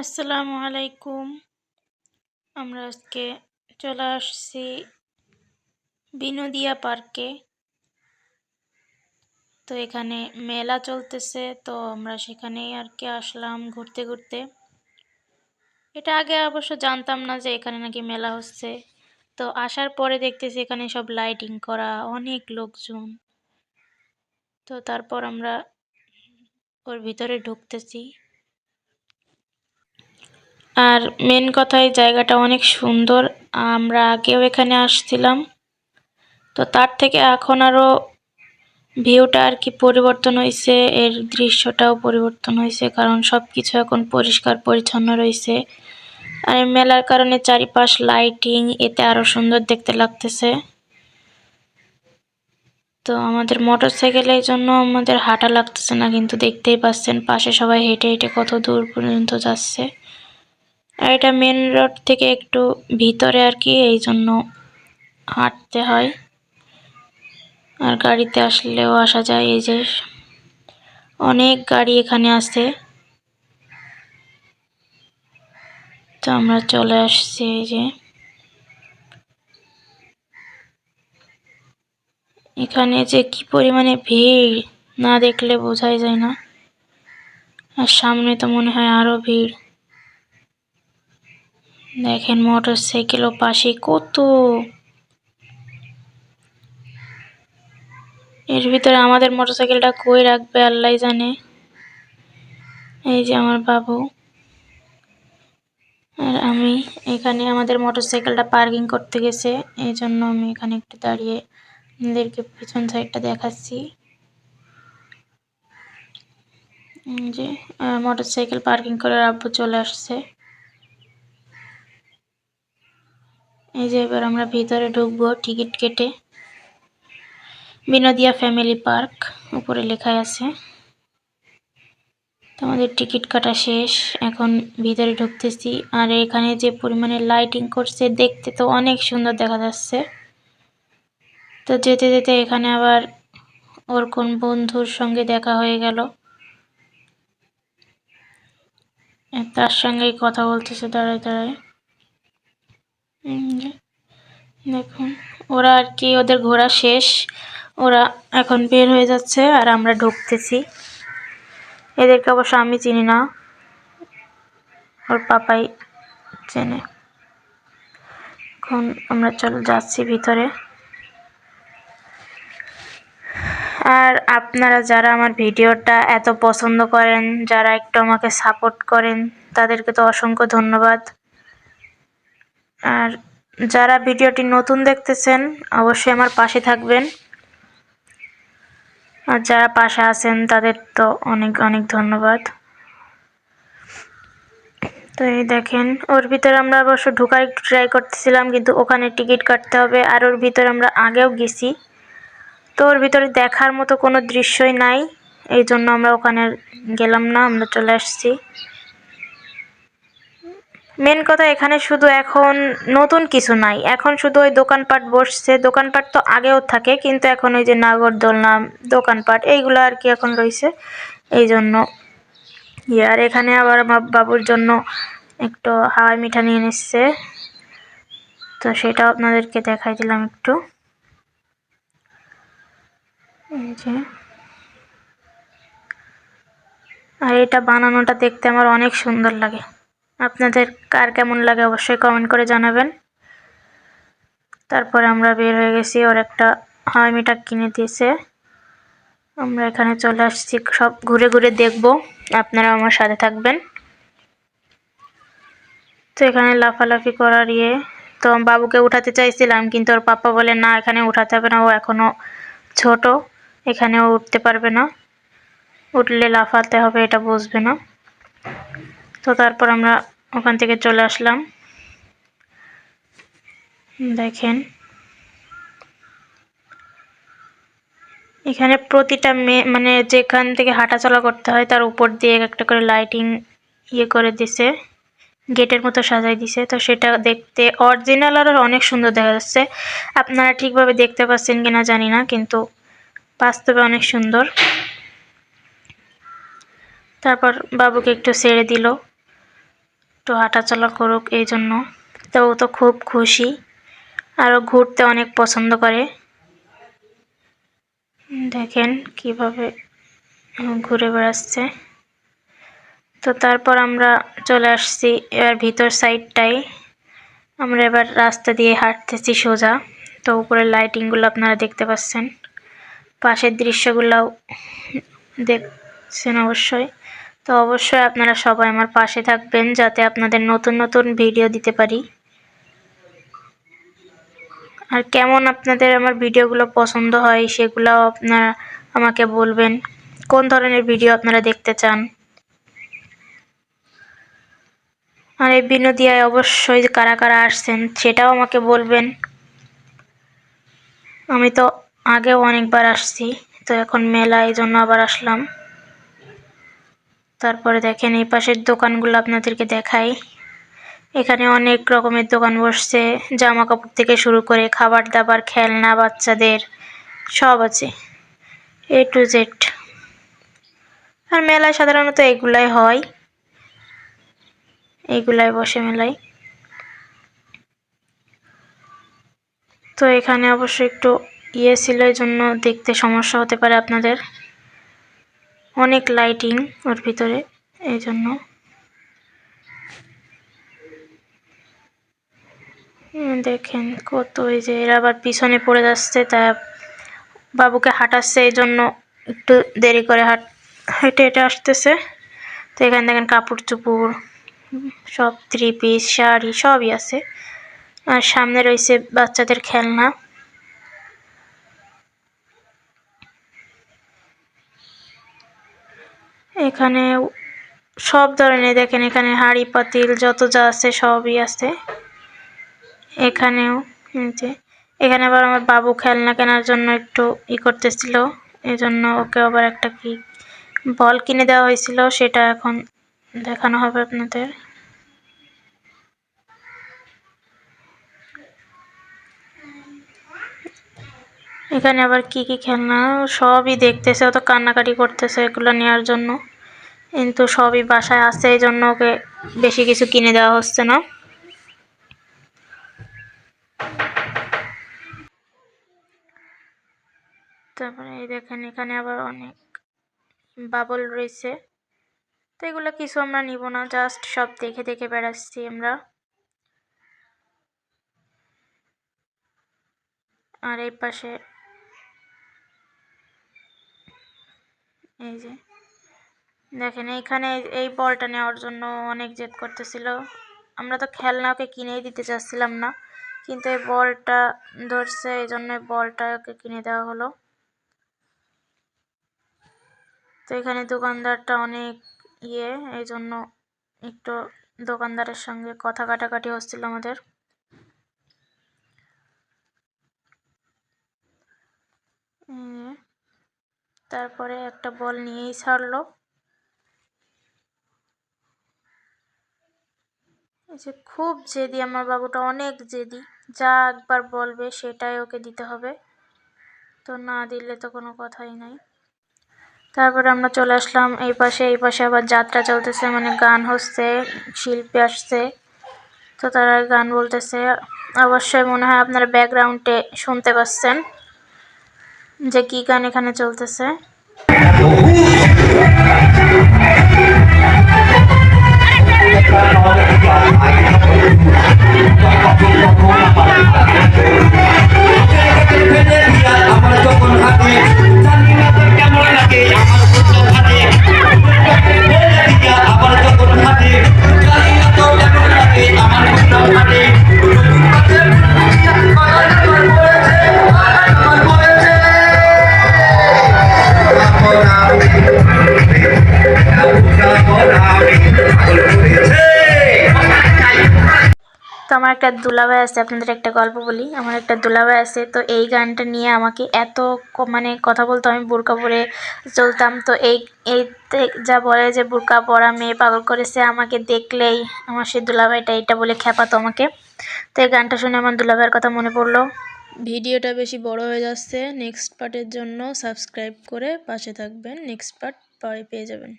আসসালামু আলাইকুম। আমরা আজকে চলে আসছি বিনোদিয়া পার্কে। তো এখানে মেলা চলতেছে, তো আমরা সেখানেই আর কি আসলাম ঘুরতে ঘুরতে। এটা আগে অবশ্য জানতাম না যে এখানে নাকি মেলা হচ্ছে। তো আসার পরে দেখতেছি এখানে সব লাইটিং করা, অনেক লোকজন। তো তারপর আমরা ওর ভিতরে ঢুকতেছি। আর মেন কথা, এই জায়গাটা অনেক সুন্দর। আমরা আগেও এখানে আসছিলাম। তো তার থেকে এখন আরও ভিউটা আর কি পরিবর্তন হয়েছে এর দৃশ্যটাও পরিবর্তন হয়েছে কারণ সব কিছু এখন পরিষ্কার পরিচ্ছন্ন রয়েছে আর মেলার কারণে চারিপাশ লাইটিং এতে আরও সুন্দর দেখতে লাগতেছে। তো আমাদের মোটর সাইকেলের জন্য আমাদের হাঁটা লাগতেছে না, কিন্তু দেখতেই পাচ্ছেন, পাশে সবাই হেঁটে হেঁটে কত দূর পর্যন্ত যাচ্ছে। আর এটা মেন রোড থেকে একটু ভিতরে আর কি, এই জন্য হাঁটতে হয়। আর গাড়িতে আসলেও আসা যায়, এই যে অনেক গাড়ি এখানে আছে। তো আমরা চলে আসছি, এই যে এখানে যে কি পরিমাণে ভিড়, না দেখলে বোঝাই যায় না। আর সামনে তো মনে হয় আরও ভিড়। দেখেন মোটর সাইকেলও পাশে কত। এর ভিতরে আমাদের মোটর সাইকেলটা কই রাখবে আল্লাহ জানে। এই যে আমার বাবু। আর আমি এখানে আমাদের মোটর সাইকেলটা পার্কিং করতে গেছে এই জন্য আমি এখানে একটু দাঁড়িয়ে আপনাদেরকে পিছন সাইডটা দেখাচ্ছি। যে মোটর সাইকেল পার্কিং করে আব্বু চলে আসছে। এই যে এবার আমরা ভিতরে ঢুকবো টিকিট কেটে। বিনোদিয়া ফ্যামিলি পার্ক, উপরে লেখা আছে। আমাদের টিকিট কাটা শেষ, এখন ভিতরে ঢুকতেছি। আর এখানে যে পরিমাণে লাইটিং করছে, দেখতে তো অনেক সুন্দর দেখা যাচ্ছে। তো যেতে যেতে এখানে আবার ওর কোন বন্ধুর সঙ্গে দেখা হয়ে গেল। তার সঙ্গেই কথা বলতেছে, দাঁড়ায় দাঁড়ায়। দেখুন, ওরা আর কি, ওদের ঘোরা শেষ। ওরা এখন বের হয়ে যাচ্ছে আর আমরা ঢুকতেছি। এদেরকে অবশ্য আমি চিনি না। ওর পাপাই চেনে। এখন আমরা চলে যাচ্ছি ভিতরে। আর আপনারা যারা আমার ভিডিওটা এত পছন্দ করেন, যারা একটু আমাকে সাপোর্ট করেন, তাদেরকে তো অসংখ্য ধন্যবাদ। আর যারা ভিডিওটি নতুন দেখতেছেন, অবশ্যই আমার পাশে থাকবেন। আর যারা পাশে আছেন, তাদের তো অনেক অনেক ধন্যবাদ। তো এই দেখেন, ওর ভিতরে আমরা অবশ্য ঢোকার একটু ট্রাই করতেছিলাম, কিন্তু ওখানে টিকিট কাটতে হবে, আর ওর ভিতরে আমরা আগেও গেছি। তো ওর ভিতরে দেখার মতো কোনো দৃশ্যই নাই, এই জন্য আমরা ওখানে গেলাম না, আমরা চলে আসছি। মেন কথা এখানে শুধু এখন নতুন কিছু নাই। এখন শুধু ওই দোকানপাট বসছে। দোকানপাট তো আগেও থাকে, কিন্তু এখন ওই যে নাগরদোলনা, দোকানপাট, এইগুলো আর কি এখন রয়েছে। এই জন্য ইয়ে। আর এখানে আবার বাবুর জন্য একটু হাওয়াই মিঠা নিয়ে নিচ্ছে তো সেটাও আপনাদেরকে দেখাই দিলাম একটু। আর এটা বানানোটা দেখতে আমার অনেক সুন্দর লাগে। আপনাদের কার কেমন লাগে অবশ্যই কমেন্ট করে জানাবেন। তারপরে আমরা বের হয়ে গেছি, ওর একটা মিঠাক কিনে দিয়েছে। আমরা এখানে চলে আসছি, সব ঘুরে ঘুরে দেখব আপনারা আমার সাথে থাকবেন। তো এখানে লাফালাফি করার ইয়ে তো বাবুকে উঠাতে চাইছিলাম, কিন্তু ওর পাপা বলে, না, এখানে উঠাতে হবে না, ও এখনও ছোট এখানেও উঠতে পারবে না। উঠলে লাফাতে হবে, এটা বুঝবে না। তো তারপর আমরা ওখান থেকে চলে আসলাম। দেখেন। এখানে প্রতিটা মে মানে যেখান থেকে হাঁটাচলা করতে হয়, তার উপর দিয়ে একটা করে লাইটিং ইয়ে করে দিছে। গেটের মতো সাজাই দিছে। তো সেটা দেখতে অরিজিনাল আর অনেক সুন্দর দেখা যাচ্ছে। আপনারা ঠিকভাবে দেখতে পাচ্ছেন কিনা জানি না, কিন্তু বাস্তবে অনেক সুন্দর। তারপর বাবুকে একটু ছেড়ে দিল। একটু হাঁটাচলা করুক এই জন্য। তো ও তো খুব খুশি। আরও ঘুরতে অনেক পছন্দ করে। দেখেন কীভাবে ঘুরে বেড়াচ্ছে। তো তারপর আমরা চলে আসছি এবার ভিতর সাইডটাই আমরা এবার রাস্তা দিয়ে হাঁটতেছি সোজা। তো উপরের লাইটিংগুলো আপনারা দেখতে পাচ্ছেন। পাশের দৃশ্যগুলোও দেখছেন অবশ্যই। তো অবশ্যই আপনারা সবাই আমার পাশে থাকবেন যাতে আপনাদের নতুন নতুন ভিডিও দিতে পারি। আর কেমন আপনাদের আমার ভিডিওগুলো পছন্দ হয় সেগুলোও আপনারা আমাকে বলবেন। কোন ধরনের ভিডিও আপনারা দেখতে চান? আর এই বিনোদিয়ায় অবশ্যই কারা কারা আসছেন সেটাও আমাকে বলবেন। আমি তো আগেও অনেকবার আসছি, তো এখন মেলা এই জন্য আবার আসলাম। তারপরে দেখেন এই পাশের দোকানগুলো আপনাদেরকে দেখাই। এখানে অনেক রকমের দোকান বসছে জামা কাপড় থেকে শুরু করে খাবার দাবার, খেলনা, বাচ্চাদের সব আছে এ টু জেড আর মেলায় সাধারণত এগুলাই হয়। এইগুলাই বসে মেলায়। তো এখানে অবশ্য একটু ইয়ে ছিল এই জন্য দেখতে সমস্যা হতে পারে আপনাদের। অনেক লাইটিং ওর ভিতরে এই জন্য দেখেন কত এই যে এরা আবার পিছনে পড়ে যাচ্ছে, তা বাবুকে হাঁটাচ্ছে এই জন্য একটু দেরি করে হাট, হেঁটে হেঁটে আসতেছে। তো এখানে দেখেন কাপড় চুপড়, সব থ্রি পিস শাড়ি সবই আছে। আর সামনে রয়েছে বাচ্চাদের খেলনা। এখানে সব ধরনের, দেখেন এখানে হাড়ি, পাতিল, যত যা আছে সবই আছে। এখানেও এখানে আবার আমার বাবু খেলনা কেনার জন্য একটু ই করতেছিল এই জন্য ওকে আবার একটা কি বল কিনে দেওয়া হয়েছিল, সেটা এখন দেখানো হবে আপনাদের। এখানে আবার কি কি খেলনা? সবই দেখতেছে, ও তো কান্নাকাটি করতেছে এগুলো নেওয়ার জন্য। কিন্তু সবই বাসায় আছে, এই জন্য ওকে বেশি কিছু কিনে দেওয়া হচ্ছে না। তারপরে এই দেখেন, এখানে আবার অনেক বাবল রয়েছে। তো এগুলো কিছু আমরা নিব না, জাস্ট সব দেখে দেখে বেড়াচ্ছি আমরা। আর এই পাশে এই যে। দেখেন, এইখানে এই বলটা নেওয়ার জন্য অনেক জেদ করতেছিল। আমরা তো খেলনা ওকে কিনেই দিতে চাচ্ছিলাম না, কিন্তু এই বলটা ধরছে, এই জন্য বলটা ওকে কিনে দেওয়া হলো। তো এখানে দোকানদারটা অনেক ইয়ে এই জন্য একটু দোকানদারের সঙ্গে কথা কাটাকাটি হচ্ছিল আমাদের। তারপরে একটা বল নিয়েই ছাড়লো। যে খুব জেদি, আমার বাবুটা অনেক জেদি। যা একবার বলবে সেটাই ওকে দিতে হবে। তো না দিলে তো কোনো কথাই নাই। তারপরে আমরা চলে আসলাম এই পাশে এই পাশে আবার যাত্রা চলতেছে মানে গান হচ্ছে, শিল্পী আসছে। তো তারা গান বলতেছে, অবশ্যই মনে হয় আপনারা ব্যাকগ্রাউন্ডে শুনতে পাচ্ছেন। যে কি গান এখানে চলতেছে? একটা দুলাভাই আছে, আপনাদের একটা গল্প বলি। আমার একটা দুলাভাই আছে, তো এই গানটা নিয়ে আমাকে এত মানে কথা বলতো, আমি বোরকা পরে চলতাম। তো এই এই যা বলে যে বোরকা পরা মেয়ে পাগল করেছে, আমাকে দেখলেই আমার সেই দুলাভাইটা এইটা বলে খেপাতো আমাকে। তো এই গানটা শুনে আমার দুলাভাইয়ের কথা মনে পড়ল। ভিডিওটা বেশি বড় হয়ে যাচ্ছে। নেক্সট পার্টের জন্য সাবস্ক্রাইব করে পাশে থাকবেন। নেক্সট পার্ট পেয়ে যাবেন।